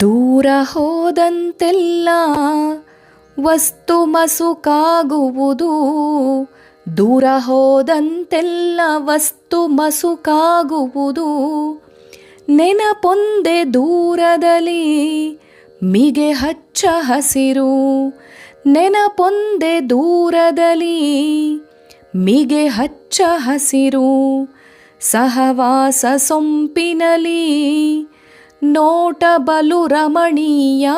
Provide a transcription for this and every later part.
ದೂರ ಹೋದಂತೆಲ್ಲ ವಸ್ತು ಮಸುಕಾಗುವುದು. ದೂರ ಹೋದಂತೆಲ್ಲ ವಸ್ತು ಮಸುಕಾಗುವುದು. ನೆನಪೊಂದೆ ದೂರದಲ್ಲಿ ಮಿಗೆ ಹಚ್ಚ ಹಸಿರು. ನೆನಪೊಂದೆ ದೂರದಲ್ಲಿ ಮಿಗೆ ಹಚ್ಚ ಹಸಿರು. ಸಹವಾಸ ಸೊಂಪಿನಲಿ ನೋಟ ಬಲು ರಮಣೀಯ.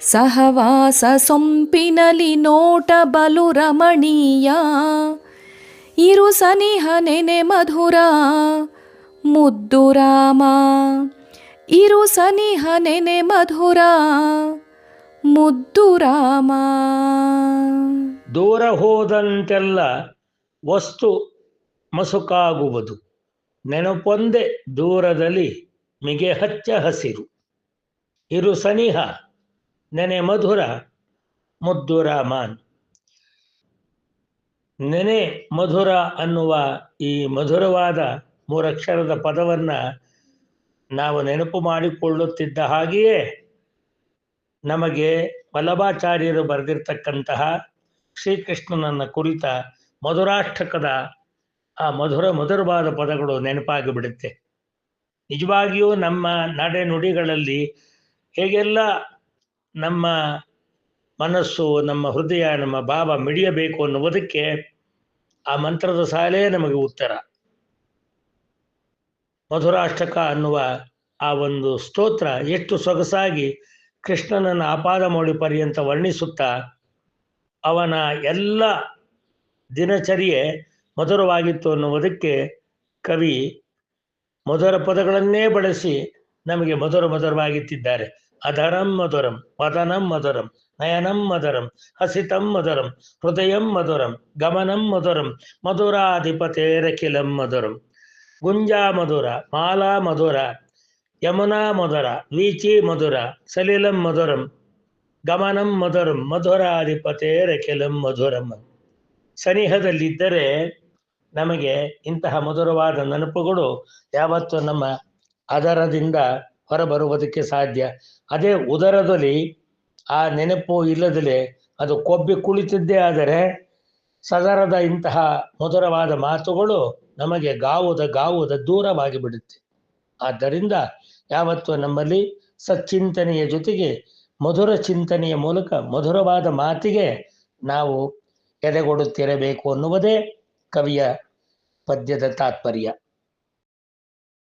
ಸಹವಾಸ ಸೊಂಪಿನಲಿ ನೋಟ ಬಲು ರಮಣೀಯ. ಇರು ಸನಿಹ ನೆನೆ ಮಧುರ, ಮುದ್ದು ರಾಮ. ಇರು ಸನಿಹ ನೆನೆ ಮಧುರ, ಮುದ್ದು ರಾಮ. ದೂರ ಹೋದಂತೆಲ್ಲ ವಸ್ತು ಮಸುಕಾಗುವುದು. ನೆನಪೊಂದೆ ದೂರದಲ್ಲಿ ಮಿಗೆ ಹಚ್ಚ ಹಸಿರು. ಇರು ಸನಿಹ, ನೆನೆ ಮಧುರ, ಮುದ್ದು ಮಾನ್ ನೆನೆ ಮಧುರ ಅನ್ನುವ ಈ ಮಧುರವಾದ ಮೂರಕ್ಷರದ ಪದವನ್ನ ನಾವು ನೆನಪು ಮಾಡಿಕೊಳ್ಳುತ್ತಿದ್ದ ಹಾಗೆಯೇ ನಮಗೆ ವಲ್ಲಭಾಚಾರ್ಯರು ಬರೆದಿರ್ತಕ್ಕಂತಹ ಶ್ರೀಕೃಷ್ಣನನ್ನ ಕುರಿತ ಮಧುರಾಷ್ಟಕದ ಆ ಮಧುರ ಮಧುರವಾದ ಪದಗಳು ನೆನಪಾಗಿ ಬಿಡುತ್ತೆ. ನಿಜವಾಗಿಯೂ ನಮ್ಮ ನಡೆ ನುಡಿಗಳಲ್ಲಿ ಹೇಗೆಲ್ಲ ನಮ್ಮ ಮನಸ್ಸು, ನಮ್ಮ ಹೃದಯ, ನಮ್ಮ ಭಾವ ಮಿಡಿಯಬೇಕು ಅನ್ನುವುದಕ್ಕೆ ಆ ಮಂತ್ರದ ಸಾಲೇ ನಮಗೆ ಉತ್ತರ. ಮಧುರಾಷ್ಟಕ ಅನ್ನುವ ಆ ಒಂದು ಸ್ತೋತ್ರ ಎಷ್ಟು ಸೊಗಸಾಗಿ ಕೃಷ್ಣನನ್ನು ಆಪಾದ ಮೌಳಿ ಪರ್ಯಂತ ವರ್ಣಿಸುತ್ತಾ ಅವನ ಎಲ್ಲ ದಿನಚರ್ಯೆ ಮಧುರವಾಗಿತ್ತು ಅನ್ನುವುದಕ್ಕೆ ಕವಿ ಮಧುರ ಪದಗಳನ್ನೇ ಬಳಸಿ ನಮಗೆ ಮಧುರ ಮಧುರವಾಗಿತ್ತಿದ್ದಾರೆ. ಅಧರಂ ಮಧುರಂ, ವದನಂ ಮಧುರಂ, ನಯನಂ ಮಧುರಂ, ಹಸಿತಂ ಮಧುರಂ, ಹೃದಯಂ ಮಧುರಂ, ಗಮನಂ ಮಧುರಂ, ಮಧುರಾಧಿಪತೇರಖಿಲಂ ಮಧುರಂ. ಗುಂಜಾ ಮಧುರ, ಮಾಲಾ ಮಧುರ, ಯಮುನಾ ಮಧುರ, ವೀಚಿ ಮಧುರ, ಸಲಿಲಂ ಮಧುರಂ, ಗಮನಂ ಮಧುರಂ, ಮಧುರಾಧಿಪತೇರಖಿಲಂ ಮಧುರಂ. ಸನಿಹದಲ್ಲಿದ್ದರೆ ನಮಗೆ ಇಂತಹ ಮಧುರವಾದ ನೆನಪುಗಳು ಯಾವತ್ತೂ ನಮ್ಮ ಅದರದಿಂದ ಹೊರಬರುವುದಕ್ಕೆ ಸಾಧ್ಯ. ಅದೇ ಉದರದಲ್ಲಿ, ಆ ನೆನಪು ಇಲ್ಲದಲೇ ಅದು ಕೊಬ್ಬಿ ಕುಳಿತಿದ್ದೇ ಆದರೆ ಸದರದ ಇಂತಹ ಮಧುರವಾದ ಮಾತುಗಳು ನಮಗೆ ಗಾವುದ ಗಾವುದ ದೂರವಾಗಿ ಬಿಡುತ್ತೆ. ಆದ್ದರಿಂದ ಯಾವತ್ತು ನಮ್ಮಲ್ಲಿ ಸಚ್ಚಿಂತನೆಯ ಜೊತೆಗೆ ಮಧುರ ಚಿಂತನೆಯ ಮೂಲಕ ಮಧುರವಾದ ಮಾತಿಗೆ ನಾವು ಎದೆಗೊಡುತ್ತಿರಬೇಕು ಅನ್ನುವುದೇ ಕವಿಯ ಪದ್ಯದ ತಾತ್ಪರ್ಯ